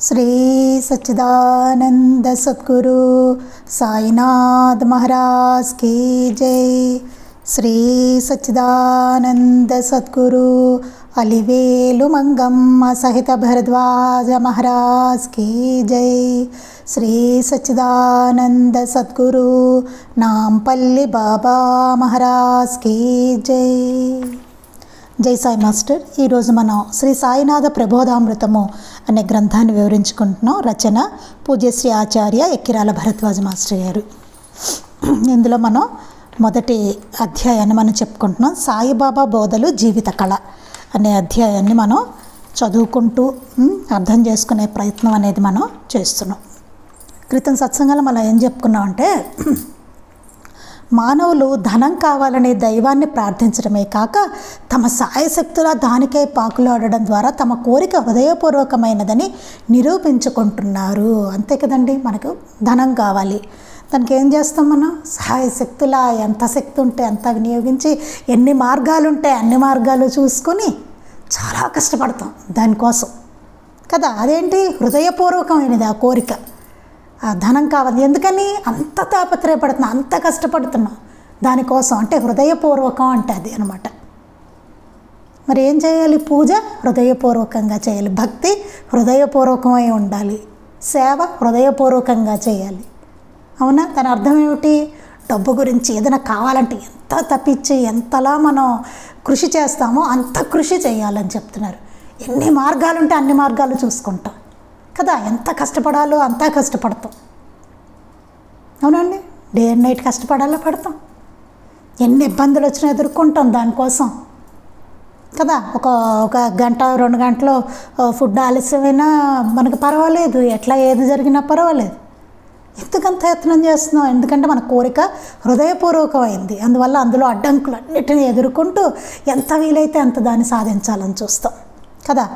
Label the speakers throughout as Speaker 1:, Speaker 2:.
Speaker 1: శ్రీ సచ్చిదానంద సద్గురు సాయినాథ్ మహారాజ్ కీ జై శ్రీ సచ్చిదానంద సద్గురు అలివేలు మంగమ్మ సహిత భరద్వాజ మహారాజ్ కీ జై శ్రీ సచ్చిదానంద సద్గురు నాంపల్లి బాబా మహారాజ్ కీ జై జై సాయి మాస్టర్. ఈరోజు మనం శ్రీ సాయినాథ ప్రబోధామృతము అనే గ్రంథాన్ని వివరించుకుంటున్నాం. రచన పూజ్యశ్రీ ఆచార్య ఎక్కిరాల భరద్వాజ మాస్టర్ గారు. ఇందులో మనం మొదటి అధ్యాయాన్ని మనం చెప్పుకుంటున్నాం. సాయిబాబా బోధలు జీవిత కళ అనే అధ్యాయాన్ని మనం చదువుకుంటూ అర్థం చేసుకునే ప్రయత్నం అనేది మనం చేస్తున్నాం. క్రితం సత్సంగాలు మనం ఏం చెప్పుకున్నాం అంటే మానవులు ధనం కావాలనే దైవాన్ని ప్రార్థించడమే కాక తమ సాయశక్తుల దానికై పాకులాడడం ద్వారా తమ కోరిక హృదయపూర్వకమైనదని నిరూపించుకుంటున్నారు. అంతే కదండి? మనకు ధనం కావాలి. దానికి ఏం చేస్తాం మనం? సాయశక్తుల ఎంత శక్తి ఉంటే అంత వినియోగించి ఎన్ని మార్గాలు ఉంటే అన్ని మార్గాలు చూసుకొని చాలా కష్టపడతాం దానికోసం. కదా? అదేంటి? హృదయపూర్వకమైనది ఆ కోరిక. ధనం కావాలి. ఎందుకని? అంత తాపత్రయపడుతున్నా అంత కష్టపడుతున్నాం. దానికోసం అంటే హృదయపూర్వకం అంటే అది అనమాట మరి ఏం చేయాలి? పూజ హృదయపూర్వకంగా చేయాలి. భక్తి హృదయపూర్వకమై ఉండాలి. సేవ హృదయపూర్వకంగా చేయాలి. అవునా? దాని అర్థం ఏమిటి? డబ్బు గురించి ఏదైనా కావాలంటే ఎంత తప్పించి ఎంతలా మనం కృషి చేస్తామో అంత కృషి చేయాలని చెప్తున్నారు. ఎన్ని మార్గాలు ఉంటే అన్ని మార్గాలు చూసుకుంటాం. కదా ఎంత కష్టపడాలో అంతా కష్టపడతాం. అవునండి? డే అండ్ నైట్ కష్టపడాలో పడతాం? ఎన్ని ఇబ్బందులు వచ్చినా ఎదుర్కొంటాం దానికోసం. కదా ఒక ఒక గంట రెండు గంటలు ఫుడ్ ఆలస్యమైనా మనకు పర్వాలేదు. ఎట్లా ఏది జరిగినా పర్వాలేదు. ఎందుకంత యత్నం చేస్తున్నాం? ఎందుకంటే మన కోరిక హృదయపూర్వకమైంది. అందువల్ల అందులో అడ్డంకులు అన్నిటిని ఎదుర్కొంటూ ఎంత వీలైతే అంత దాన్ని సాధించాలని చూస్తాం. కదా?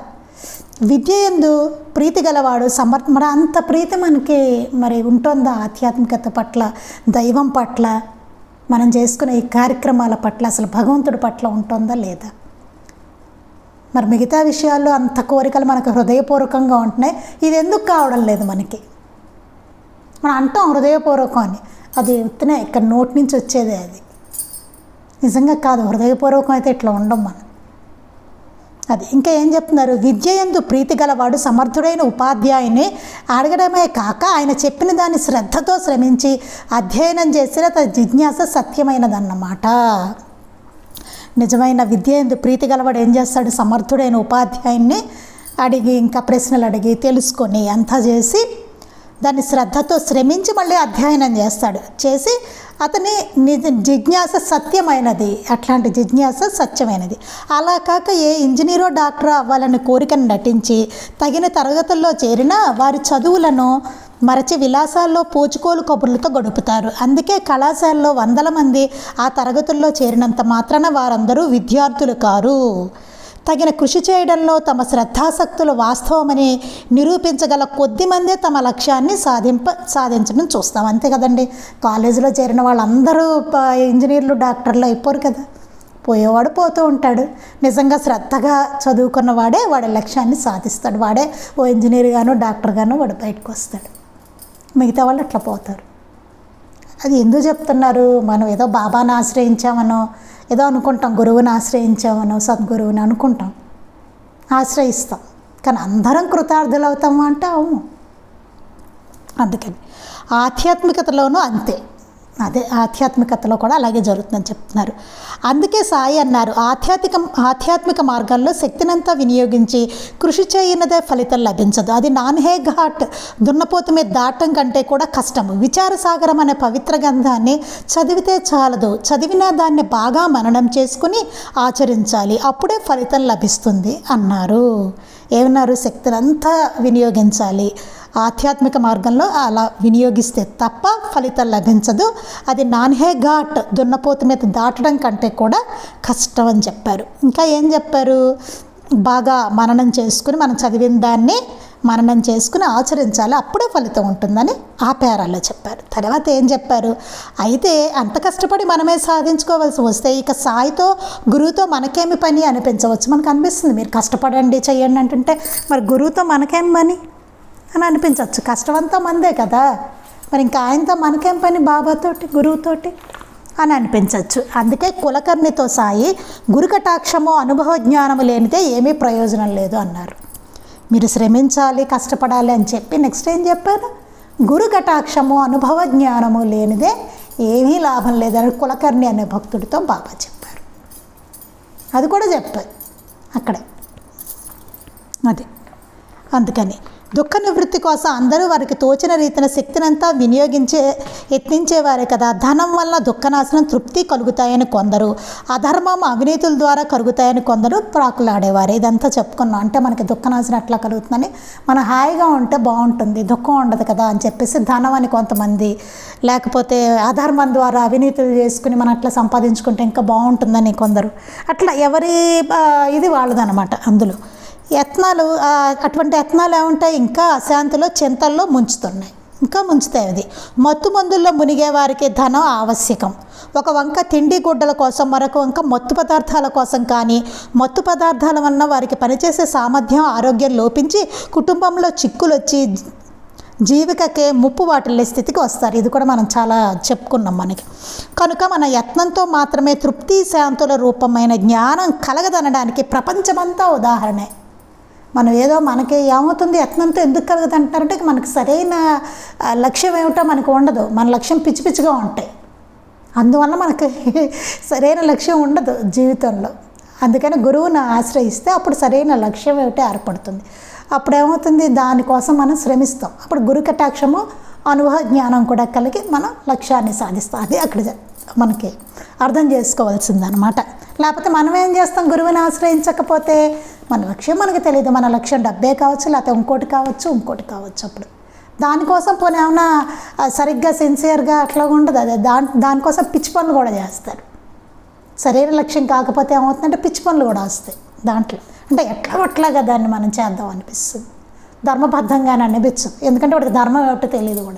Speaker 1: విద్య ఎందు ప్రీతి గలవాడు సమర్ మరి అంత ప్రీతి మనకి మరి ఉంటుందా? ఆధ్యాత్మికత పట్ల దైవం పట్ల మనం చేసుకునే ఈ కార్యక్రమాల పట్ల అసలు భగవంతుడి పట్ల ఉంటుందా లేదా? మరి మిగతా విషయాల్లో అంత కోరికలు మనకు హృదయపూర్వకంగా ఉంటున్నాయి. ఇది ఎందుకు కావడం లేదు మనకి? మనం అంటాం హృదయపూర్వకం అని అది ఉత్తనే ఇక్కడ నోటి నుంచి వచ్చేదే అది. నిజంగా కాదు హృదయపూర్వకం అయితే ఇట్లా ఉండం మనం. అది ఇంకా ఏం చెప్తున్నారు? విద్య ఎందు ప్రీతి గలవాడు సమర్థుడైన ఉపాధ్యాయుని అడగడమే కాక ఆయన చెప్పిన దాన్ని శ్రద్ధతో శ్రమించి అధ్యయనం చేసిన తన జిజ్ఞాస సత్యమైనదన్నమాట. నిజమైన విద్య ఎందు ప్రీతి గలవాడు ఏం చేస్తాడు? సమర్థుడైన ఉపాధ్యాయుని అడిగి ఇంకా ప్రశ్నలు అడిగి తెలుసుకొని అంతా చేసి దాన్ని శ్రద్ధతో శ్రమించి మళ్ళీ అధ్యయనం చేస్తాడు. చేసి అతని నిజ జిజ్ఞాస సత్యమైనది. అట్లాంటి జిజ్ఞాస సత్యమైనది. అలా కాక ఏ ఇంజనీరో డాక్టర్ అవ్వాలని కోరికను నటించి తగిన తరగతుల్లో చేరినా వారి చదువులను మరచి విలాసాల్లో పోచుకోలు కబుర్లతో గడుపుతారు. అందుకే కళాశాలలో వందల మంది ఆ తరగతుల్లో చేరినంత మాత్రాన వారందరూ విద్యార్థులు కారు. తగిన కృషి చేయడంలో తమ శ్రద్ధాసక్తులు వాస్తవమని నిరూపించగల కొద్ది మందే తమ లక్ష్యాన్ని సాధింప సాధించడం చూస్తాం. అంతే కదండి. కాలేజీలో చేరిన వాళ్ళందరూ ఇంజనీర్లు డాక్టర్లు అయిపోరు కదా. పోయేవాడు పోతూ ఉంటాడు. నిజంగా శ్రద్ధగా చదువుకున్న వాడే వాడి లక్ష్యాన్ని సాధిస్తాడు. వాడే ఓ ఇంజనీర్ గాను డాక్టర్ వాడు బయటకు వస్తాడు. మిగతా వాళ్ళు అట్లా పోతారు. అది ఎందుకు చెప్తున్నారు? మనం ఏదో బాబాను ఆశ్రయించామనో ఏదో అనుకుంటాం గురువుని ఆశ్రయించామనో సద్గురువుని అనుకుంటాం. ఆశ్రయిస్తాం. కానీ అందరం కృతార్థులు అవుతాము అంటే అవును. అందుకని ఆధ్యాత్మికతలోనూ అంతే. అదే ఆధ్యాత్మికతలో కూడా అలాగే జరుగుతుందని చెప్తున్నారు. అందుకే సాయి అన్నారు ఆధ్యాత్మిక ఆధ్యాత్మిక మార్గాల్లో శక్తినంతా వినియోగించి కృషి చేయనదే ఫలితం లభించదు. అది నాన్హే ఘాట్ దున్నపోతు మీద దాటం కంటే కూడా కష్టం. విచారసాగరం అనే పవిత్ర గ్రంథాన్ని చదివితే చాలదు. చదివిన దాన్ని బాగా మననం చేసుకుని ఆచరించాలి. అప్పుడే ఫలితం లభిస్తుంది అన్నారు. ఏమన్నారు? శక్తినంతా వినియోగించాలి. ఆధ్యాత్మిక మార్గంలో అలా వినియోగిస్తే తప్ప ఫలితం లభించదు. అది నాన్హే ఘాట్ దున్నపోతు మీద దాటడం కంటే కూడా కష్టం అని చెప్పారు. ఇంకా ఏం చెప్పారు? బాగా మననం చేసుకుని మనం చదివిన దాన్ని మననం చేసుకుని ఆచరించాలి. అప్పుడే ఫలితం ఉంటుందని ఆ పేరాల్లో చెప్పారు. తర్వాత ఏం చెప్పారు? అయితే అంత కష్టపడి మనమే సాధించుకోవాల్సి వస్తే ఇక సాయితో గురువుతో మనకేమి పని అనిపించవచ్చు? మనకు అనిపిస్తుంది మీరు కష్టపడండి చేయండి అంటుంటే మరి గురువుతో మనకేం పని? అని అనిపించవచ్చు. కష్టమంతా మందే కదా. మరి ఇంకా ఆయనతో మనకేం పని? బాబాతోటి గురువుతోటి అని అనిపించవచ్చు. అందుకే కులకర్ణితో సాయి గురుకటాక్షము అనుభవ జ్ఞానము లేనిదే ఏమీ ప్రయోజనం లేదు అన్నారు. మీరు శ్రమించాలి కష్టపడాలి అని చెప్పి నెక్స్ట్ ఏం చెప్పారు? గురు కటాక్షము అనుభవ జ్ఞానము లేనిదే ఏమీ లాభం లేదని కులకర్ణి అనే భక్తుడితో బాబా చెప్పారు. అది కూడా చెప్పారు. అక్కడే. అది. అందుకని దుఃఖ నివృత్తి కోసం అందరూ వారికి తోచిన రీతిన శక్తినంతా వినియోగించే యత్నించేవారే కదా. ధనం వల్ల దుఃఖనాశనం తృప్తి కలుగుతాయని కొందరు అధర్మం అవినీతుల ద్వారా కలుగుతాయని కొందరు ప్రాకులాడేవారు. ఇదంతా చెప్పుకున్నాం. అంటే మనకి దుఃఖనాశనం ఎట్లా కలుగుతుందని? మనం హాయిగా ఉంటే బాగుంటుంది దుఃఖం ఉండదు కదా అని చెప్పేసి ధనం అని కొంతమంది లేకపోతే అధర్మం ద్వారా అవినీతులు చేసుకుని మనం అట్లా సంపాదించుకుంటే ఇంకా బాగుంటుందని కొందరు. అట్లా ఎవరి ఇది వాళ్ళదనమాట అందులో. యత్నాలు అటువంటి యత్నాలు ఏముంటాయి? ఇంకా అశాంతిలో చింతల్లో ముంచుతున్నాయి. ఇంకా ముంచుతాయి అది మత్తు మందుల్లో మునిగే వారికి ధనం ఆవశ్యకం. ఒక వంక తిండి గుడ్డల కోసం మరొక వంక మత్తు పదార్థాల కోసం కానీ మత్తు పదార్థాల వలన వారికి పనిచేసే సామర్థ్యం ఆరోగ్యం లోపించి కుటుంబంలో చిక్కులు వచ్చి జీవికకే ముప్పు వాటిల్లే స్థితికి వస్తారు. ఇది కూడా మనం చాలా చెప్పుకున్నాం మనకి. కనుక మన యత్నంతో మాత్రమే తృప్తి శాంతుల రూపమైన జ్ఞానం కలగదనడానికి ప్రపంచమంతా ఉదాహరణే. మనం ఏదో మనకి ఏమవుతుంది యత్నంతో ఎందుకు కలగదు అంటారంటే మనకి సరైన లక్ష్యం ఏమిటో మనకు ఉండదు. మన లక్ష్యం పిచ్చి పిచ్చిగా ఉంటాయి. అందువల్ల మనకి సరైన లక్ష్యం ఉండదు జీవితంలో. అందుకని గురువుని ఆశ్రయిస్తే అప్పుడు సరైన లక్ష్యం ఏమిటో ఏర్పడుతుంది. అప్పుడు ఏమవుతుంది? దానికోసం మనం శ్రమిస్తాం. అప్పుడు గురు కటాక్షము అనుభవ జ్ఞానం కూడా కలిగి మనం లక్ష్యాన్ని సాధిస్తాం. అది అక్కడ మనకి అర్థం చేసుకోవాల్సింది అనమాట లేకపోతే మనం ఏం చేస్తాం? గురువుని ఆశ్రయించకపోతే మన లక్ష్యం మనకు తెలియదు మన లక్ష్యం డబ్బే కావచ్చు లేకపోతే ఇంకోటి కావచ్చు ఇంకోటి కావచ్చు అప్పుడు. దానికోసం పోనీ సరిగ్గా సిన్సియర్గా అట్లా ఉండదు. అదే దాని దానికోసం పిచ్చి పనులు కూడా చేస్తారు. శరీర లక్ష్యం కాకపోతే ఏమవుతుందంటే పిచ్చి పనులు కూడా వస్తాయి దాంట్లో. అంటే ఎట్లా అట్లాగా దాన్ని మనం చేద్దాం అనిపిస్తుంది. ధర్మబద్ధంగానే అనిపించదు ఎందుకంటే వాడికి ధర్మం ఏమిటో తెలియదు కూడా.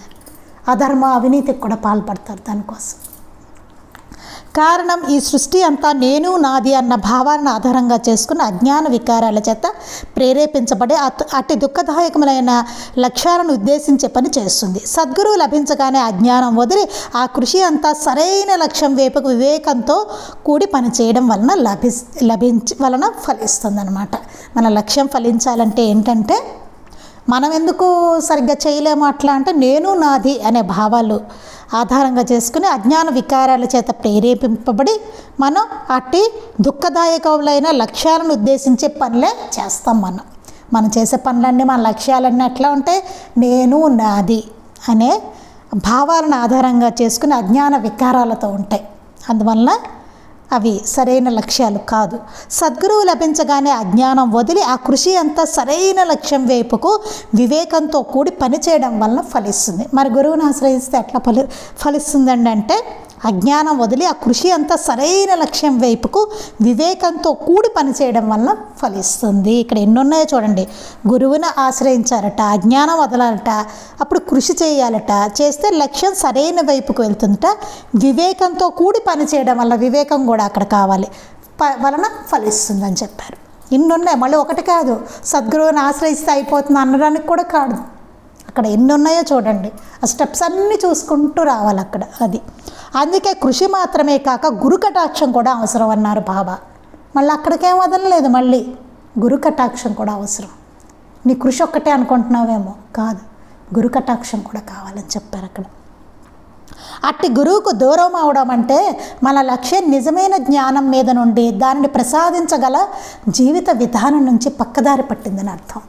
Speaker 1: అధర్మ అవినీతికి కూడా పాల్పడతారు దానికోసం. కారణం ఈ సృష్టి అంతా నేను నాది అన్న భావాలను ఆధారంగా చేసుకున్న అజ్ఞాన వికారాల చేత ప్రేరేపించబడే అటు అట్టి దుఃఖదాయకములైన లక్ష్యాలను ఉద్దేశించే పని చేస్తుంది. సద్గురువు లభించగానే అజ్ఞానం వదిలి ఆ కృషి అంతా సరైన లక్ష్యం వైపుకు వివేకంతో కూడి పని చేయడం వలన లభి లభించి వలన ఫలిస్తుంది అనమాట మన లక్ష్యం ఫలించాలంటే ఏంటంటే మనం ఎందుకు సరిగ్గా చేయలేము అట్లా అంటే నేను నాది అనే భావాలు ఆధారంగా చేసుకుని అజ్ఞాన వికారాల చేత ప్రేరేపింపబడి మనం అట్టి దుఃఖదాయకములైన లక్ష్యాలను ఉద్దేశించే పనులే చేస్తాం మనం. మనం చేసే పనులన్నీ మన లక్ష్యాలన్నీ ఎట్లా ఉంటాయి నేను నాది అనే భావాలను ఆధారంగా చేసుకుని అజ్ఞాన వికారాలతో ఉంటాయి. అందువల్ల అవి సరైన లక్ష్యాలు కాదు. సద్గురువు లభించగానే అజ్ఞానం వదిలి ఆ కృషి అంతా సరైన లక్ష్యం వైపుకు వివేకంతో కూడి పనిచేయడం వలన ఫలిస్తుంది. మరి గురువుని ఆశ్రయిస్తే ఎట్లా ఫలి ఫలిస్తుందండి అంటే అజ్ఞానం వదిలి ఆ కృషి అంతా సరైన లక్ష్యం వైపుకు వివేకంతో కూడి పనిచేయడం వలన ఫలిస్తుంది. ఇక్కడ ఎన్ని ఉన్నాయో చూడండి. గురువుని ఆశ్రయించారట అజ్ఞానం వదలాలట అప్పుడు కృషి చేయాలట చేస్తే లక్ష్యం సరైన వైపుకు వెళ్తుందట. వివేకంతో కూడి పనిచేయడం వల్ల వివేకం కూడా అక్కడ కావాలి. ప వలన ఫలిస్తుందని చెప్పారు. ఇన్ని ఉన్నాయి మళ్ళీ ఒకటి కాదు. సద్గురువుని ఆశ్రయిస్తే అయిపోతుంది అనడానికి కూడా కాదు. అక్కడ ఎన్ని ఉన్నాయో చూడండి. ఆ స్టెప్స్ అన్నీ చూసుకుంటూ రావాలి అక్కడ అది. అందుకే కృషి మాత్రమే కాక గురు కటాక్షం కూడా అవసరం అన్నారు బాబా. మళ్ళీ అక్కడికేం వదలలేదు మళ్ళీ. గురు కటాక్షం కూడా అవసరం. నీ కృషి ఒక్కటే అనుకుంటున్నావేమో? కాదు. గురు కటాక్షం కూడా కావాలని చెప్పారు అక్కడ. అట్టి గురువుకు దూరం అవడం అంటే మన లక్ష్యం నిజమైన జ్ఞానం మీద నుండి దానిని ప్రసాదించగల జీవిత విధానం నుంచి పక్కదారి పట్టిందని అర్థం.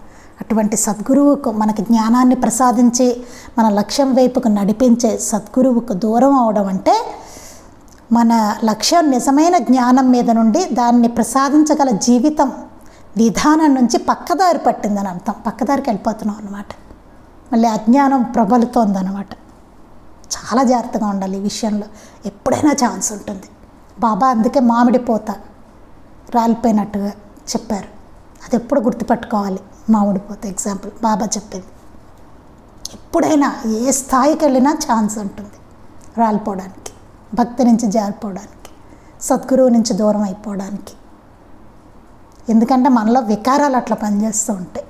Speaker 1: అటువంటి సద్గురువుకు మనకి జ్ఞానాన్ని ప్రసాదించి మన లక్ష్యం వైపుకు నడిపించే సద్గురువుకు దూరం అవడం అంటే మన లక్ష్యం నిజమైన జ్ఞానం మీద నుండి దాన్ని ప్రసాదించగల జీవితం విధానం నుంచి పక్కదారి పట్టిందని అర్థం. పక్కదారికి వెళ్ళిపోతున్నాం అనమాట మళ్ళీ అజ్ఞానం ప్రబలుతోందనమాట చాలా జాగ్రత్తగా ఉండాలి ఈ విషయంలో. ఎప్పుడైనా ఛాన్స్ ఉంటుంది. బాబా అందుకే మామిడి పోత రాలిపోయినట్టుగా చెప్పారు. అది ఎప్పుడు గుర్తుపెట్టుకోవాలి. మామిడిపోత ఎగ్జాంపుల్ బాబా చెప్పింది. ఎప్పుడైనా ఏ స్థాయికి వెళ్ళినా ఛాన్స్ ఉంటుంది. రాలిపోవడానికి భక్తి నుంచి జారిపోవడానికి సద్గురువు నుంచి దూరం అయిపోవడానికి. ఎందుకంటే మనలో వికారాలు అట్లా పనిచేస్తూ ఉంటాయి.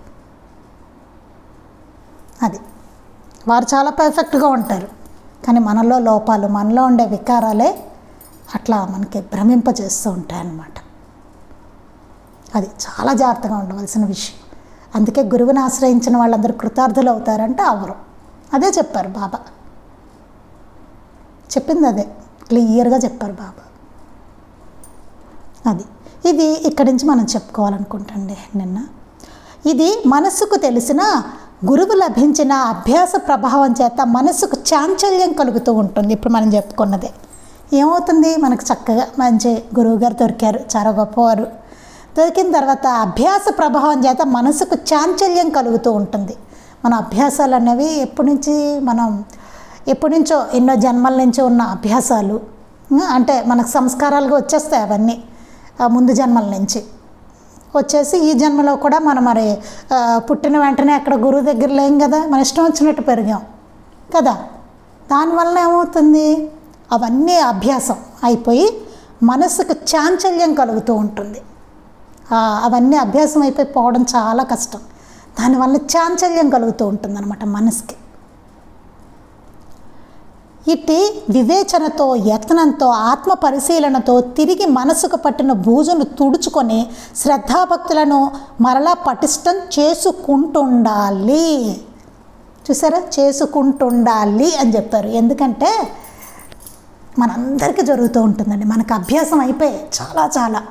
Speaker 1: అది. వారు చాలా పర్ఫెక్ట్గా ఉంటారు. కానీ మనలో లోపాలు మనలో ఉండే వికారాలే అట్లా మనకి భ్రమింపజేస్తూ ఉంటాయన్నమాట. అది చాలా జాగ్రత్తగా ఉండవలసిన విషయం. అందుకే గురువుని ఆశ్రయించిన వాళ్ళందరూ కృతార్థులు అవుతారంటే అవరు. అదే చెప్పారు బాబా. చెప్పింది అదే. క్లియర్గా చెప్పారు బాబా. అది. ఇది ఇక్కడి నుంచి మనం చెప్పుకోవాలనుకుంటండి నిన్న. ఇది మనసుకు తెలిసిన గురువు లభించిన అభ్యాస ప్రభావం చేత మనసుకు చాంచల్యం కలుగుతూ ఉంటుంది. ఇప్పుడు మనం చెప్పుకున్నదే. ఏమవుతుంది? మనకు చక్కగా మంచి గురువుగారు దొరికారు. చాలా గొప్పవారు. దొరికిన తర్వాత అభ్యాస ప్రభావం చేత మనసుకు చాంచల్యం కలుగుతూ ఉంటుంది. మన అభ్యాసాలు అనేవి ఎప్పటి నుంచి మనం ఎప్పటి నుంచో ఎన్నో జన్మల నుంచి ఉన్న అభ్యాసాలు అంటే మనకు సంస్కారాలుగా వచ్చేస్తాయి అవన్నీ ముందు జన్మల నుంచి. వచ్చేసి ఈ జన్మలో కూడా మనం మరి పుట్టిన వెంటనే అక్కడ గురువు దగ్గర లేం కదా మన ఇష్టం వచ్చినట్టు పెరిగాం కదా. దానివల్ల ఏమవుతుంది? అవన్నీ అభ్యాసం అయిపోయి మనసుకు చాంచల్యం కలుగుతూ ఉంటుంది. అవన్నీ అభ్యాసం అయిపోయి పోవడం చాలా కష్టం. దానివల్ల చాంచల్యం కలుగుతూ ఉంటుంది అనమాట మనసుకి. ఇట్టి వివేచనతో యత్నంతో ఆత్మ పరిశీలనతో తిరిగి మనసుకు పట్టిన బూజును తుడుచుకొని శ్రద్ధాభక్తులను మరలా పటిష్టం చేసుకుంటుండాలి. చూసారా? చేసుకుంటుండాలి అని చెప్పారు. ఎందుకంటే మనందరికీ జరుగుతూ ఉంటుందండి. మనకు అభ్యాసం అయిపోయి చాలా చాలా.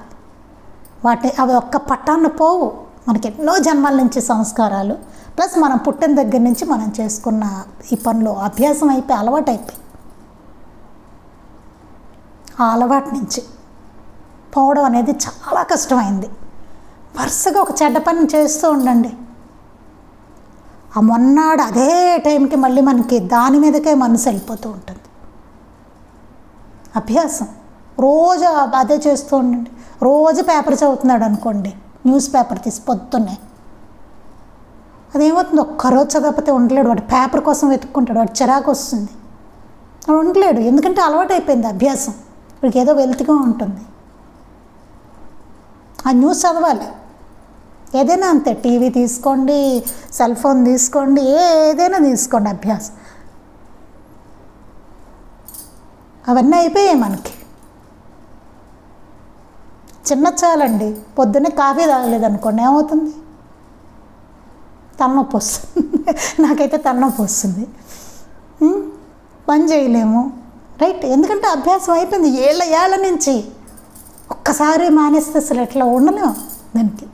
Speaker 1: వాటి అవి ఒక్క పట్టాన్ని పోవు. మనకి ఎన్నో జన్మల నుంచి సంస్కారాలు. ప్లస్ మనం పుట్టిన దగ్గర నుంచి మనం చేసుకున్న ఈ పనులు అభ్యాసం అయిపోయి అలవాటు అయిపోయి ఆ అలవాటు నుంచి పోవడం అనేది చాలా కష్టమైంది. వరుసగా ఒక చెడ్డ పని చేస్తూ ఉండండి. ఆ మొన్నాడు అదే టైంకి మళ్ళీ మనకి దాని మీదకే మనసు వెళ్ళిపోతూ ఉంటుంది. అభ్యాసం. రోజు అదే చేస్తూ ఉండండి. రోజు పేపర్ చదువుతున్నాడు అనుకోండి న్యూస్ పేపర్ తీసి పొద్దున్నే. అదేమవుతుంది? ఒక్కరోజు చదవకపోతే ఉండలేడు వాడు పేపర్ కోసం వెతుక్కుంటాడు వాడు చిరాకు వస్తుంది. వాడు ఉండలేడు ఎందుకంటే అలవాటు అయిపోయింది అభ్యాసం. వాడికి ఏదో వెలుతుగా ఉంటుంది. ఆ న్యూస్ చదవాలి. ఏదైనా అంతే టీవీ తీసుకోండి సెల్ ఫోన్ తీసుకోండి ఏదైనా తీసుకోండి అభ్యాసం. అవన్నీ అయిపోయాయి మనకి. చిన్న చాలండి పొద్దున్నే కాఫీ తాగలేదనుకోండి ఏమవుతుంది? తలనొప్పి వస్తుంది నాకైతే తలనొప్పి వస్తుంది పని చేయలేము. రైట్? ఎందుకంటే అభ్యాసం అయిపోయింది. ఏళ్ళ ఏళ్ళ నుంచి ఒక్కసారి మానేస్తే అసలు ఎట్లా ఉండలేము దానికి.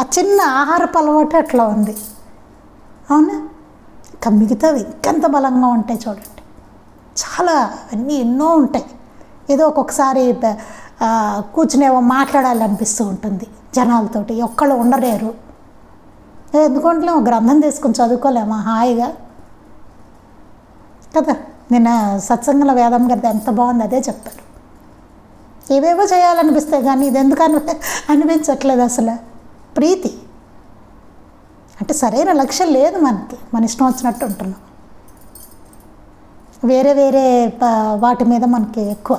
Speaker 1: ఆ చిన్న ఆహారపు అలవాటు అట్లా ఉంది. అవునా? ఇంకా మిగతావి ఇంకెంత బలంగా ఉంటాయి చూడండి. చాలా అన్నీ ఎన్నో ఉంటాయి. ఏదో ఒక్కొక్కసారి కూర్చునేవో మాట్లాడాలనిపిస్తూ ఉంటుంది జనాలతోటి. ఒక్కళ్ళు ఉండలేరు. ఎందుకంటే గ్రంథం తీసుకుని చదువుకోలేమా? హాయిగా. కదా? నిన్న సత్సంగంలో వేదం గారిది ఎంత బాగుంది అదే చెప్తారు. ఏవేవో చేయాలనిపిస్తాయి కానీ ఇది ఎందుకు అని అనిపించట్లేదు అసలు. ప్రీతి. అంటే సరైన లక్ష్యం లేదు మనకి. మన ఇష్టం వచ్చినట్టు ఉంటున్నాం. వేరే వేరే వాటి మీద మనకి ఎక్కువ.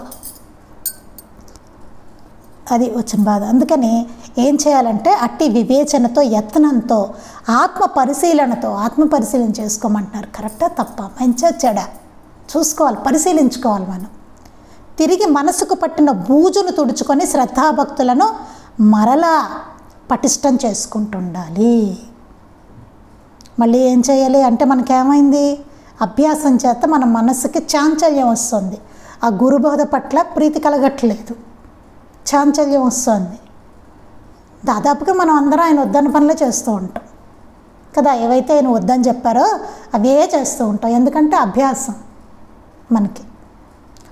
Speaker 1: అది వచ్చిన బాధ. అందుకని ఏం చేయాలంటే అట్టి వివేచనతో యత్నంతో ఆత్మ పరిశీలనతో ఆత్మ పరిశీలన చేసుకోమంటున్నారు. కరెక్టా? తప్ప? మంచిగా చెడ? చూసుకోవాలి పరిశీలించుకోవాలి మనం. తిరిగి మనసుకు పట్టిన బూజును తుడుచుకొని శ్రద్ధాభక్తులను మరలా పటిష్టం చేసుకుంటుండాలి. మళ్ళీ ఏం చేయాలి అంటే మనకేమైంది? అభ్యాసం చేత మన మనసుకి చాంచల్యం వస్తుంది. ఆ గురుబోధ పట్ల ప్రీతి కలగట్లేదు. చాంచల్యం వస్తుంది. దాదాపుగా మనం అందరం ఆయన వద్దన్న పనులే చేస్తూ ఉంటాం. కదా ఏవైతే ఆయన వద్దని చెప్పారో అవే చేస్తూ ఉంటాం. ఎందుకంటే అభ్యాసం మనకి.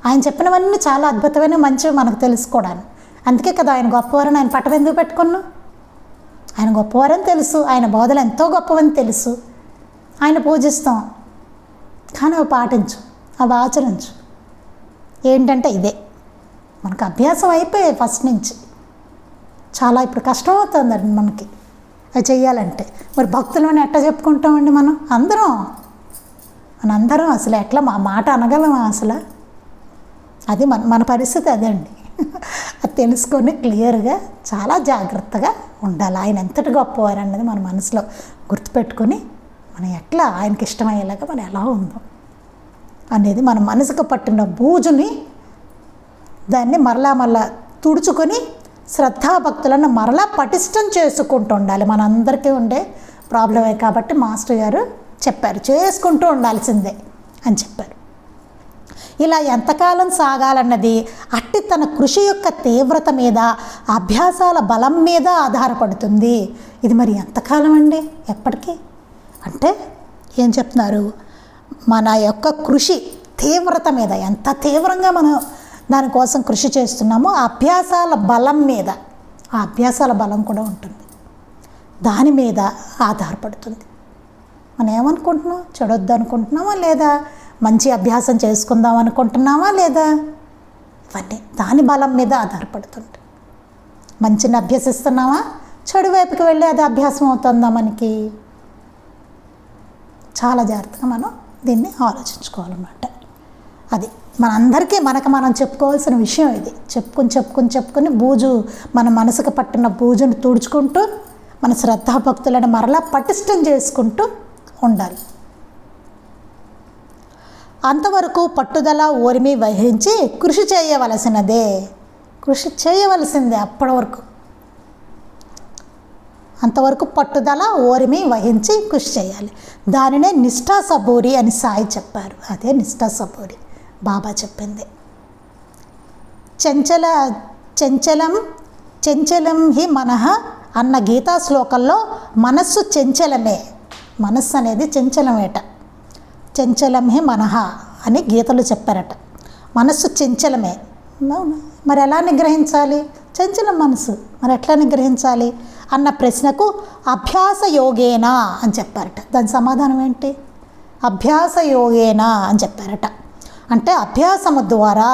Speaker 1: ఆయన చెప్పినవన్నీ చాలా అద్భుతమైన మంచివి మనకు తెలుసుకోవడానికి అందుకే కదా ఆయన గొప్పవారని ఆయన పట్టం ఎందుకు పెట్టుకున్నాం? ఆయన గొప్పవారని తెలుసు. ఆయన బోధలు ఎంతో గొప్పవని తెలుసు. ఆయన పూజిస్తాం. కానీ అవి పాటించు అవి ఆచరించు. ఏంటంటే ఇదే. మనకు అభ్యాసం అయిపోయాయి ఫస్ట్ నుంచి. చాలా ఇప్పుడు కష్టం అవుతుందండి మనకి. అది చేయాలంటే మరి భక్తులను ఎట్లా చెప్పుకుంటామండి మనం? అందరం. మనందరం అసలు ఎట్లా మా మాట అనగలమా అసలు? అది మన మన పరిస్థితి అదండి. అది తెలుసుకొని క్లియర్గా చాలా జాగ్రత్తగా ఉండాలి. ఆయన ఎంతటి గొప్పవారు అన్నది మన మనసులో గుర్తుపెట్టుకొని మనం ఎట్లా ఆయనకి ఇష్టమయ్యేలాగా మనం ఎలా ఉందాం? అనేది మన మనసుకు పట్టిన బూజుని దాన్ని మరలా మరలా తుడుచుకొని శ్రద్ధాభక్తులను మరలా పటిష్టం చేసుకుంటూ ఉండాలి. మనందరికీ ఉండే ప్రాబ్లమే కాబట్టి మాస్టర్ గారు చెప్పారు. చేసుకుంటూ ఉండాల్సిందే అని చెప్పారు. ఇలా ఎంతకాలం సాగాలన్నది అట్టి తన కృషి యొక్క తీవ్రత మీద అభ్యాసాల బలం మీద ఆధారపడుతుంది. ఇది మరి ఎంతకాలం అండి? ఎప్పటికీ? అంటే ఏం చెప్తున్నారు? మన యొక్క కృషి తీవ్రత మీద ఎంత తీవ్రంగా మనం దానికోసం కృషి చేస్తున్నామో. ఆ అభ్యాసాల బలం మీద ఆ అభ్యాసాల బలం కూడా ఉంటుంది. దాని మీద ఆధారపడుతుంది. మనం ఏమనుకుంటున్నాం? చెడొద్దు అనుకుంటున్నామా లేదా? మంచి అభ్యాసం చేసుకుందాం అనుకుంటున్నామా లేదా? ఇవన్నీ దాని బలం మీద ఆధారపడుతుంది మంచిని అభ్యసిస్తున్నామా? చెడు వైపుకి వెళ్ళి అది అభ్యాసం అవుతుందా మనకి? చాలా జాగ్రత్తగా మనం దీన్ని ఆలోచించుకోవాలన్నమాట. అది మనందరికీ మనకు మనం చెప్పుకోవాల్సిన విషయం ఇది. చెప్పుకుని చెప్పుకుని చెప్పుకొని బూజు మన మనసుకు పట్టిన బూజును తుడుచుకుంటూ మన శ్రద్ధాభక్తులను మరలా పటిష్టం చేసుకుంటూ ఉండాలి. అంతవరకు పట్టుదల ఓరిమి వహించి కృషి చేయవలసినదే. కృషి చేయవలసిందే అప్పటి వరకు అంతవరకు పట్టుదల ఓరిమి వహించి కృషి చేయాలి. దానినే నిష్ఠా సబూరి అని సాయి చెప్పారు. అదే నిష్ఠా సబూరి బాబా చెప్పింది. చంచల చంచలం చంచలం హి మనః అన్న గీతా శ్లోకంలో మనస్సు చంచలమే. మనస్సు అనేది చంచలమేట. చంచలం హి మనః అని గీతలు చెప్పారట. మనస్సు చంచలమే. మరి ఎలా నిగ్రహించాలి? చంచలం మనసు మరి ఎట్లా నిగ్రహించాలి? అన్న ప్రశ్నకు అభ్యాస యోగేనా అని చెప్పారట. దాని సమాధానం ఏంటి? అభ్యాస యోగేనా అని చెప్పారట. అంటే అభ్యాసము ద్వారా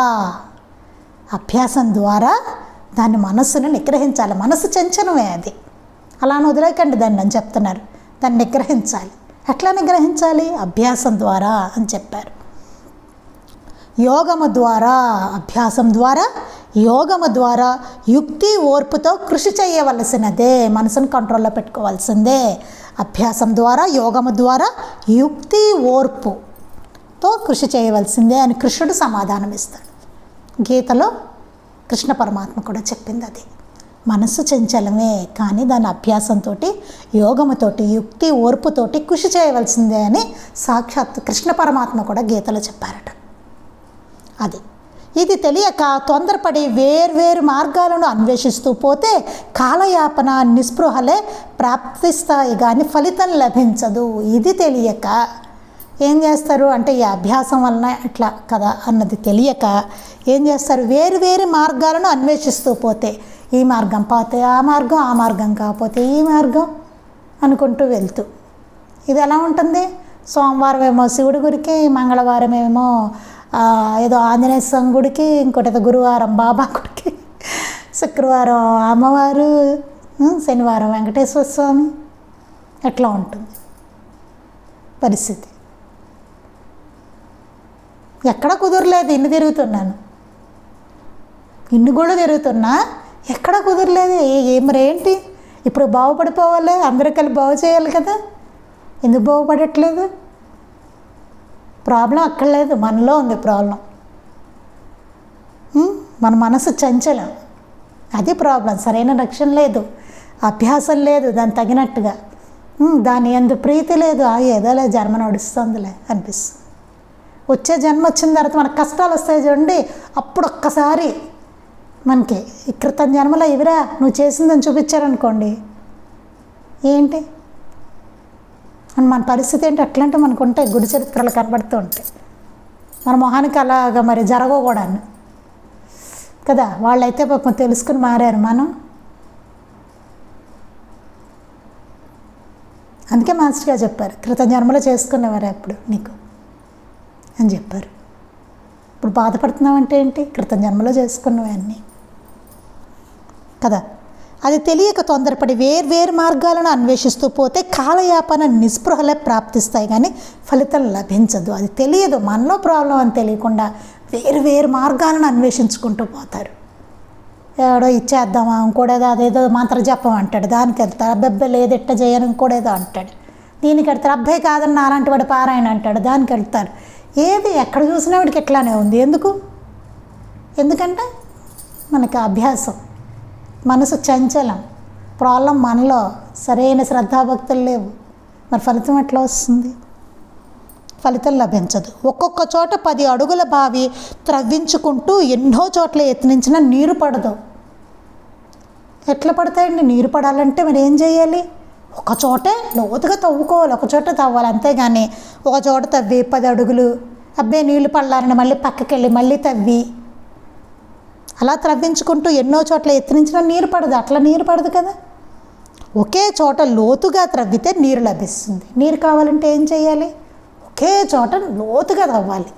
Speaker 1: అభ్యాసం ద్వారా దాని మనస్సును నిగ్రహించాలి. మనసు చెంచనమే అది. అలా వదిలేకండి దాన్ని అని చెప్తున్నారు. దాన్ని నిగ్రహించాలి. ఎట్లా నిగ్రహించాలి? అభ్యాసం ద్వారా అని చెప్పారు. యోగము ద్వారా అభ్యాసం ద్వారా యోగము ద్వారా యుక్తి ఓర్పుతో కృషి చేయవలసినదే మనసును కంట్రోల్లో పెట్టుకోవాల్సిందే. అభ్యాసం ద్వారా యోగము ద్వారా యుక్తి ఓర్పు తో కృషి చేయవలసిందే అని కృష్ణుడు సమాధానం ఇస్తాడు గీతలో కృష్ణ పరమాత్మ కూడా చెప్పింది అది. మనస్సు చంచలమే కానీ దాని అభ్యాసంతో యోగముతోటి యుక్తి ఓర్పుతోటి కృషి చేయవలసిందే అని సాక్షాత్ కృష్ణ పరమాత్మ కూడా గీతలో చెప్పారట. అది. ఇది తెలియక తొందరపడి వేర్వేరు మార్గాలను అన్వేషిస్తూ పోతే కాలయాపన నిస్పృహలే ప్రాప్తిస్తాయి కానీ ఫలితం లభించదు. ఇది తెలియక ఏం చేస్తారు అంటే ఈ అభ్యాసం వలన అట్లా కదా అన్నది తెలియక ఏం చేస్తారు? వేరు వేరు మార్గాలను అన్వేషిస్తూ పోతే ఈ మార్గం పోతే ఆ మార్గం ఆ మార్గం కాకపోతే ఈ మార్గం అనుకుంటూ వెళ్తూ. ఇది ఎలా ఉంటుంది? సోమవారం ఏమో శివుడి గుడికి మంగళవారం ఏమో ఏదో ఆంజనేయ స్వామి గుడికి ఇంకోటి ఏదో గురువారం బాబా గుడికి శుక్రవారం అమ్మవారు శనివారం వెంకటేశ్వర స్వామి. ఎట్లా ఉంటుంది పరిస్థితి. ఎక్కడ కుదరలేదు ఇన్ని తిరుగుతున్నాను. ఇన్ని కూడా తిరుగుతున్నా ఎక్కడ కుదరలేదు. ఏ- ఇప్పుడు బాగుపడిపోవాలి అందరూ కలిసి బాగు చేయాలి కదా. ఎందుకు బాగుపడట్లేదు? ప్రాబ్లం అక్కడ లేదు మనలో ఉంది ప్రాబ్లం. మన మనసు చంచలం. అది ప్రాబ్లం సరైన రక్షణ లేదు అభ్యాసం లేదు దాని తగినట్టుగా. దాని ఎందు ప్రీతి లేదు ఆ ఏదోలే జన్మ నడుస్తుందిలే అనిపిస్తుంది. వచ్చే జన్మ వచ్చిన తర్వాత మనకు కష్టాలు వస్తాయి చూడండి అప్పుడు ఒక్కసారి మనకి ఈ క్రితం జన్మలో ఇవిరా నువ్వు చేసిందని చూపించారనుకోండి. ఏంటి? అని మన పరిస్థితి ఏంటి? అట్లాంటి మనకు ఉంటాయి గుడి చరిత్రలు కనబడుతూ ఉంటాయి. మన మొహానికి అలాగా మరి జరగకూడదు కదా వాళ్ళైతే పాపం తెలుసుకుని మారారు మనం. అందుకే మాస్టర్ గారు చెప్పారు క్రితం జన్మలో చేసుకునేవారు అప్పుడు నీకు. అని చెప్పారు. ఇప్పుడు బాధపడుతున్నావంటే ఏంటి? క్రితం జన్మలో చేసుకున్నవి అన్నీ. కదా? అది తెలియక తొందరపడి వేర్వేరు మార్గాలను అన్వేషిస్తూ పోతే కాలయాపన నిస్పృహలే ప్రాప్తిస్తాయి కానీ ఫలితం లభించదు. అది తెలియదు. మనలో ప్రాబ్లం అని తెలియకుండా వేరు వేరు మార్గాలను అన్వేషించుకుంటూ పోతారు. ఎవడో ఇచ్చేద్దామా? ఇంకోటేదో అదేదో మంత్ర జపం అంటాడు. దానికి వెళ్తారు అబ్బెబ్బే లేదు చేయను ఇంకోటేదో అంటాడు. దీనికి వెళ్తారు అబ్బాయి కాదన్న అలాంటి వాడు పారాయణ అంటాడు. దానికి వెళ్తారు. ఏది ఎక్కడ చూసినా వాడికి ఎట్లానే ఉంది. ఎందుకు? ఎందుకంటే మనకి అభ్యాసం. మనసు చంచలం. ప్రాబ్లం మనలో సరైన శ్రద్ధాభక్తులు లేవు. మరి ఫలితం ఎట్లా వస్తుంది? ఫలితం లభించదు. ఒక్కొక్క చోట పది అడుగుల బావి త్రవ్వించుకుంటూ ఎన్నో చోట్ల యత్నించినా నీరు పడదు. ఎట్లా పడతాయండి? నీరు పడాలంటే మరి ఏం చేయాలి? ఒక చోటే లోతుగా తవ్వుకోవాలి ఒక చోట తవ్వాలి. అంతేగాని ఒక చోట తవ్వి పది అడుగులు అబ్బే నీళ్ళు పడలారని మళ్ళీ పక్కకి వెళ్ళి మళ్ళీ తవ్వి. అలా త్రవ్వించుకుంటూ ఎన్నో చోట్ల ఎత్తిరించినా నీరు పడదు అట్లా నీరు పడదు కదా. ఒకే చోట లోతుగా త్రవ్వితే నీరు లభిస్తుంది. నీరు కావాలంటే ఏం చేయాలి? ఒకే చోట లోతుగా తవ్వాలి.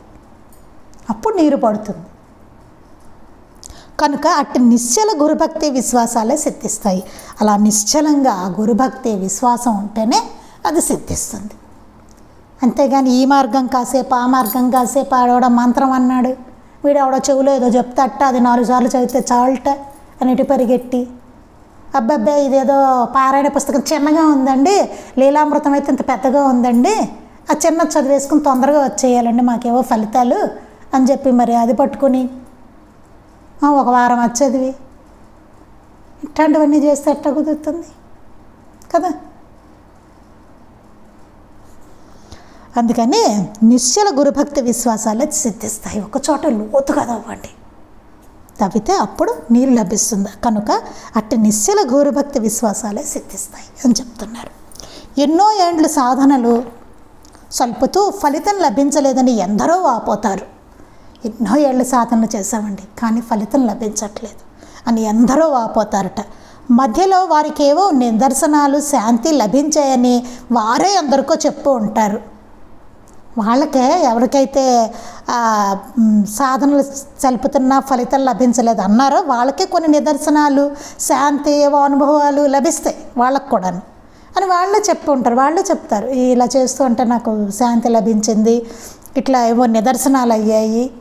Speaker 1: అప్పుడు నీరు పడుతుంది. కనుక అట్టి నిశ్చల గురుభక్తి విశ్వాసాలే సిద్ధిస్తాయి అలా నిశ్చలంగా గురుభక్తి విశ్వాసం ఉంటేనే అది సిద్ధిస్తుంది అంతేగాని ఈ మార్గం కాసేపు ఆ మార్గం కాసేపు ఆడవడ మంత్రం అన్నాడు. వీడు ఆవిడ చెవులో ఏదో చెప్తాట అది నాలుగు సార్లు చదివితే చాలట అన్నిటి పరిగెట్టి. అబ్బాబ్బే ఇదేదో పారాయణ పుస్తకం చిన్నగా ఉందండి లీలామృతం అయితే ఇంత పెద్దగా ఉందండి ఆ చిన్న చదివేసుకుని తొందరగా వచ్చేయాలండి మాకేవో ఫలితాలు అని చెప్పి మరి అది పట్టుకుని ఒక వారం వచ్చేదివి. ఇట్లాంటివన్నీ చేస్తే ఎట్లా కుదురుతుంది? కదా? అందుకని నిశ్చల గురుభక్తి విశ్వాసాలే సిద్ధిస్తాయి. ఒక చోట లోతుగా తవ్వండి తవ్వితే అప్పుడు నీరు లభిస్తుంది? కనుక అట్టి నిశ్చల గురుభక్తి విశ్వాసాలే సిద్ధిస్తాయి అని చెప్తున్నారు. ఎన్నో ఏండ్లు సాధనలు స్వల్పతూ ఫలితం లభించలేదని ఎందరో వాపోతారు. ఎన్నో ఏళ్ళు సాధనలు చేశామండి కానీ ఫలితం లభించట్లేదు. అని ఎందరో వాపోతారట. మధ్యలో వారికి ఏవో నిదర్శనాలు శాంతి లభించాయని వారే ఎందరికో చెప్తూ ఉంటారు. వాళ్ళకే ఎవరికైతే సాధనలు చలుపుతున్నా ఫలితం లభించలేదు అన్నారో వాళ్ళకే కొన్ని నిదర్శనాలు శాంతి ఏవో అనుభవాలు లభిస్తాయి వాళ్ళకు కూడాను. అని వాళ్ళే చెప్తూ ఉంటారు వాళ్ళే చెప్తారు. ఇలా చేస్తూ ఉంటే నాకు శాంతి లభించింది ఇట్లా ఏవో నిదర్శనాలు అయ్యాయి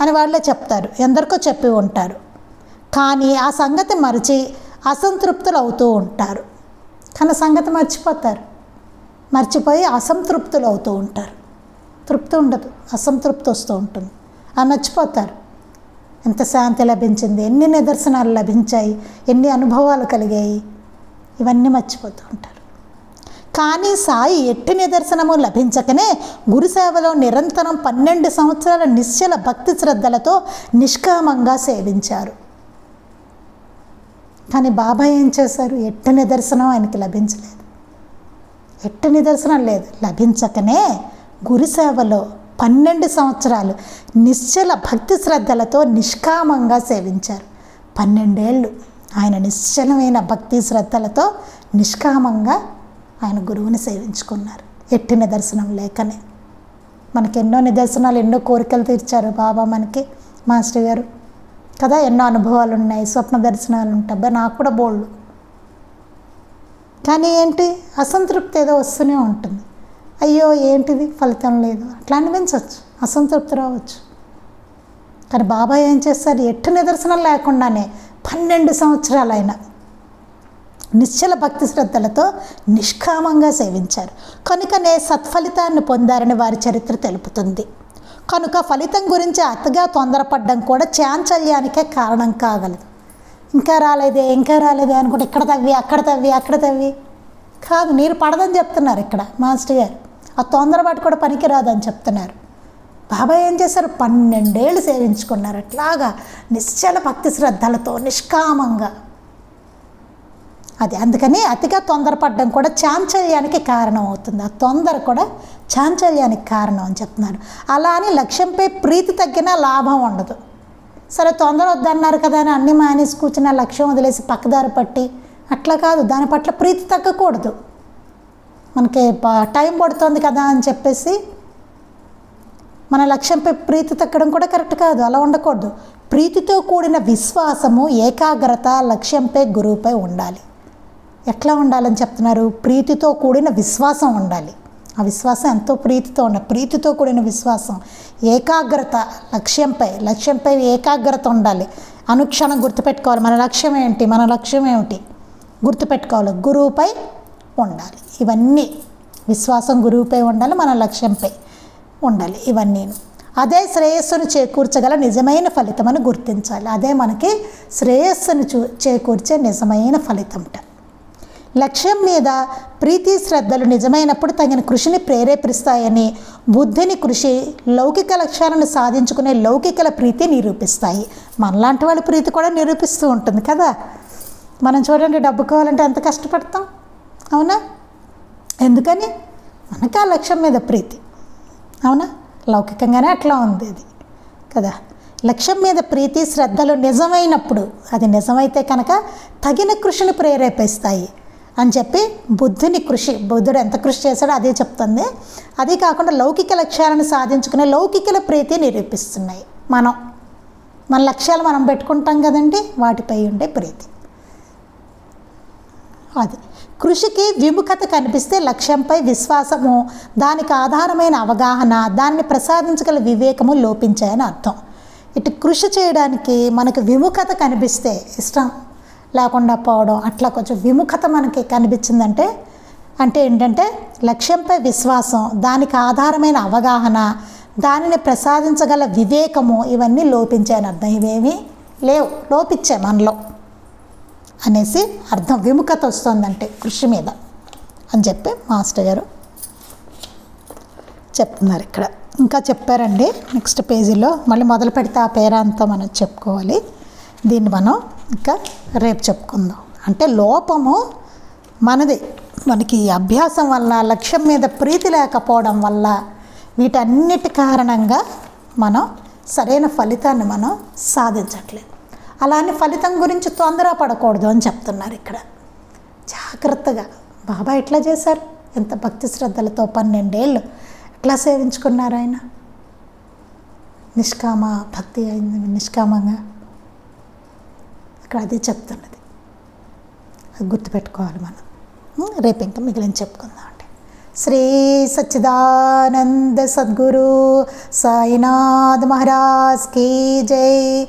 Speaker 1: అని వాళ్ళే చెప్తారు. ఎందరికో చెప్పి ఉంటారు. కానీ ఆ సంగతి మరిచి అసంతృప్తులు అవుతూ ఉంటారు. కానీ ఆ సంగతి మర్చిపోతారు. మర్చిపోయి అసంతృప్తులు అవుతూ ఉంటారు. తృప్తి ఉండదు. అసంతృప్తి వస్తూ ఉంటుంది. ఆ మర్చిపోతారు. ఎంత శాంతి లభించింది. ఎన్ని నిదర్శనాలు లభించాయి. ఎన్ని అనుభవాలు కలిగాయి. ఇవన్నీ మర్చిపోతూ ఉంటారు. కానీ సాయి ఎట్టి నిదర్శనము లభించకనే గురుసేవలో నిరంతరం పన్నెండు సంవత్సరాల నిశ్చల భక్తి శ్రద్ధలతో నిష్కామంగా సేవించారు. కానీ బాబా ఏం చేశారు? ఎట్ట నిదర్శనం ఆయనకి లభించలేదు. ఎట్ట నిదర్శనం లేదు. లభించకనే గురుసేవలో పన్నెండు సంవత్సరాలు నిశ్చల భక్తి శ్రద్ధలతో నిష్కామంగా సేవించారు. పన్నెండేళ్ళు ఆయన నిశ్చలమైన భక్తి శ్రద్ధలతో నిష్కామంగా ఆయన గురువుని సేవించుకున్నారు. ఎట్టి నిదర్శనం లేకనే. మనకి ఎన్నో నిదర్శనాలు ఎన్నో కోరికలు తీర్చారు బాబా మనకి మాస్టర్ గారు. కదా ఎన్నో అనుభవాలు ఉన్నాయి స్వప్న దర్శనాలు ఉంటాయి నాకు కూడా బోళ్ళు కానీ ఏంటి అసంతృప్తి ఏదో వస్తూనే ఉంటుంది. అయ్యో ఏంటిది? ఫలితం లేదు. అట్లా అనిపించవచ్చు అసంతృప్తి రావచ్చు. కానీ బాబా ఏం చేస్తారు? ఎట్టు నిదర్శనం లేకుండానే పన్నెండు సంవత్సరాలు నిశ్చల భక్తి శ్రద్ధలతో నిష్కామంగా సేవించారు. కనుకనే సత్ఫలితాన్ని పొందారని వారి చరిత్ర తెలుపుతుంది. కనుక ఫలితం గురించి అతిగా తొందరపడడం కూడా చాంచల్యానికే కారణం కాగలదు. ఇంకా రాలేదే ఇంకా రాలేదే అనుకుంటే ఇక్కడ తవ్వి అక్కడ తవ్వి అక్కడ తవ్వి. కాదు నీరు పడదని చెప్తున్నారు ఇక్కడ మాస్టర్ గారు. ఆ తొందరపాటు కూడా పనికిరాదని చెప్తున్నారు. బాబాయ్ ఏం చేశారు? పన్నెండేళ్ళు సేవించుకున్నారు. అట్లాగా నిశ్చల భక్తి శ్రద్ధలతో నిష్కామంగా అది అందుకని అతిగా తొందరపడడం కూడా చాంచల్యానికి కారణం అవుతుంది. ఆ తొందర కూడా చాంచల్యానికి కారణం అని చెప్తున్నారు. అలా అని లక్ష్యంపై ప్రీతి తగ్గినా లాభం ఉండదు. సరే తొందర వద్దన్నారు కదా అని అన్ని మానేసి కూర్చున్న లక్ష్యం వదిలేసి పక్కదారి పట్టి అట్లా కాదు దాని పట్ల ప్రీతి తగ్గకూడదు. మనకి టైం పడుతుంది కదా అని చెప్పేసి మన లక్ష్యంపై ప్రీతి తగ్గడం కూడా కరెక్ట్ కాదు అలా ఉండకూడదు. ప్రీతితో కూడిన విశ్వాసము ఏకాగ్రత లక్ష్యంపై గురువుపై ఉండాలి. ఎట్లా ఉండాలని చెప్తున్నారు? ప్రీతితో కూడిన విశ్వాసం ఉండాలి. ఆ విశ్వాసం ఎంతో ప్రీతితో ఉండాలి. ప్రీతితో కూడిన విశ్వాసం ఏకాగ్రత లక్ష్యంపై లక్ష్యంపై ఏకాగ్రత ఉండాలి. అనుక్షణం గుర్తుపెట్టుకోవాలి. మన లక్ష్యం ఏంటి? మన లక్ష్యం ఏమిటి? గుర్తుపెట్టుకోవాలి. గురువుపై ఉండాలి. ఇవన్నీ విశ్వాసం గురువుపై ఉండాలి మన లక్ష్యంపై ఉండాలి. ఇవన్నీ. అదే శ్రేయస్సును చేకూర్చగల నిజమైన ఫలితం అని గుర్తించాలి. అదే మనకి శ్రేయస్సును చూ చేకూర్చే నిజమైన ఫలితం లక్ష్యం మీద ప్రీతి శ్రద్ధలు నిజమైనప్పుడు తగిన కృషిని ప్రేరేపిస్తాయని బుద్ధిని కృషి లౌకిక లక్ష్యాలను సాధించుకునే లౌకికల ప్రీతి నిరూపిస్తాయి. మనలాంటి వాళ్ళ ప్రీతి కూడా నిరూపిస్తూ ఉంటుంది కదా? మనం చూడండి డబ్బు కావాలంటే ఎంత కష్టపడతాం? అవునా? ఎందుకని? మనకు ఆ లక్ష్యం మీద ప్రీతి. అవునా? లౌకికంగానే అట్లా ఉంది అది కదా? లక్ష్యం మీద ప్రీతి శ్రద్ధలు నిజమైనప్పుడు అది నిజమైతే కనుక తగిన కృషిని ప్రేరేపిస్తాయి. అని చెప్పి బుద్ధుని కృషి బుద్ధుడు ఎంత కృషి చేశాడో అదే చెప్తుంది. అదే కాకుండా లౌకిక లక్ష్యాలను సాధించుకునే లౌకికల ప్రీతి నిరూపిస్తున్నాయి మనం. మన లక్ష్యాలు మనం పెట్టుకుంటాం కదండి వాటిపై ఉండే ప్రీతి. అది. కృషికి విముఖత కనిపిస్తే లక్ష్యంపై విశ్వాసము దానికి ఆధారమైన అవగాహన దాన్ని ప్రసాదించగల వివేకము లోపించాయని అర్థం. ఇటు కృషి చేయడానికి మనకు విముఖత కనిపిస్తే ఇష్టం. లేకుండా పోవడం అట్లా కొంచెం విముఖత మనకి కనిపించిందంటే అంటే ఏంటంటే లక్ష్యంపై విశ్వాసం దానికి ఆధారమైన అవగాహన దానిని ప్రసాదించగల వివేకము ఇవన్నీ లోపించాయని అర్థం. ఇవేమీ లేవు లోపించే మనలో అనేసి అర్థం విముఖత వస్తుందంటే కృషి మీద అని చెప్పి మాస్టర్ గారు చెప్తున్నారు ఇక్కడ. ఇంకా చెప్పారండి నెక్స్ట్ పేజీలో మళ్ళీ మొదలు పెడితే ఆ పేరంతా మనం చెప్పుకోవాలి. దీన్ని మనం ఇంకా రేపు చెప్పుకుందాం. అంటే లోపము మనది మనకి అభ్యాసం వల్ల లక్ష్యం మీద ప్రీతి లేకపోవడం వల్ల వీటన్నిటి కారణంగా మనం సరైన ఫలితాన్ని మనం సాధించట్లేదు. అలానే ఫలితం గురించి తొందర పడకూడదు అని చెప్తున్నారు ఇక్కడ. జాగ్రత్తగా బాబా ఎట్లా చేశారు? ఎంత భక్తి శ్రద్ధలతో పన్నెండేళ్ళు ఎట్లా సేవించుకున్నారు ఆయన? నిష్కామ భక్తి అయింది నిష్కామంగా. ఇక్కడ అది చెప్తున్నది. అది గుర్తుపెట్టుకోవాలి మనం. రేపు ఇంకా మిగిలిన చెప్పుకుందాం అండి. శ్రీ సచ్చిదానంద సద్గురు సాయినాథ్ మహారాజ్ కీ జై.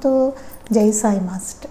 Speaker 1: జై సాయి మాస్టర్